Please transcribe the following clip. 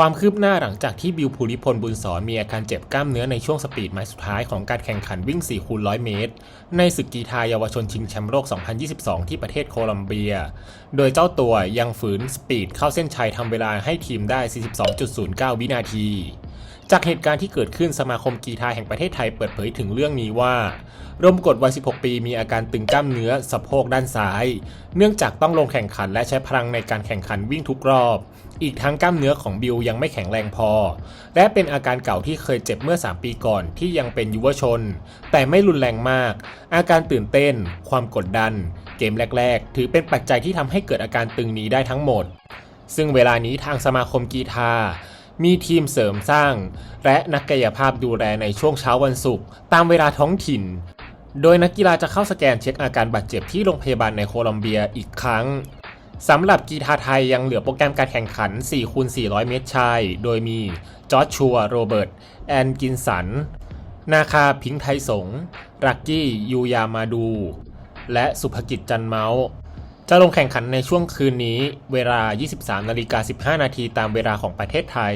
ความคืบหน้าหลังจากที่บิวภูริพลบุญสอนมีอาการเจ็บกล้ามเนื้อในช่วงสปีดไม้สุดท้ายของการแข่งขันวิ่ง 4 คูณ 100 เมตร ในศึกกีฬาเยาวชนชิงแชมป์โลก 2022 ที่ประเทศโคลัมเบีย โดยเจ้าตัวยังฝืนสปีดเข้าเส้นชัยทำเวลาให้ทีมได้ 42.09 วินาที จากเหตุการณ์ที่เกิดขึ้นสมาคมกีฬาแห่งประเทศไทยเปิดเผยถึงเรื่องนี้ว่า ร่มกฎวัย 16 ปีมีอาการตึงกล้ามเนื้อสะโพกด้านซ้าย เนื่องจากต้องลงแข่งขันและใช้พลังในการแข่งขันวิ่งทุกรอบ อีกทั้งกล้ามเนื้อของบิวยังไม่แข็งแรงพอ และเป็นอาการเก่าที่เคยเจ็บเมื่อ 3 ปีก่อนที่ยังเป็นยุวชน แต่ไม่รุนแรงมาก อาการตื่นเต้น ความกดดัน เกมแรก ๆ ถือเป็นปัจจัยที่ทำให้เกิดอาการตึงนี้ได้ทั้งหมด ซึ่งเวลานี้ทางสมาคมกีฬา มีทีมเสริมสร้าง และนักกายภาพดูแลในช่วงเช้าวันศุกร์ตามเวลาท้องถิ่น โดยนักกีฬาจะเข้าสแกนเช็คอาการบาดเจ็บที่โรงพยาบาลในโคลอมเบียอีกครั้งสำหรับกีฬาไทยยังเหลือโปรแกรมการแข่งขัน 4 คูณ 400 เมตรชาย โดยมีจอร์ชัว โรเบิร์ต แอนกินสัน นาคาพิงค์ไทยสงรักกี้ ยูยามาดู และสุภกิจจันเมาส์ จะลงแข่งขันในช่วงคืนนี้ เวลา 23 นาฬิกา 15 นาทีตามเวลาของประเทศไทย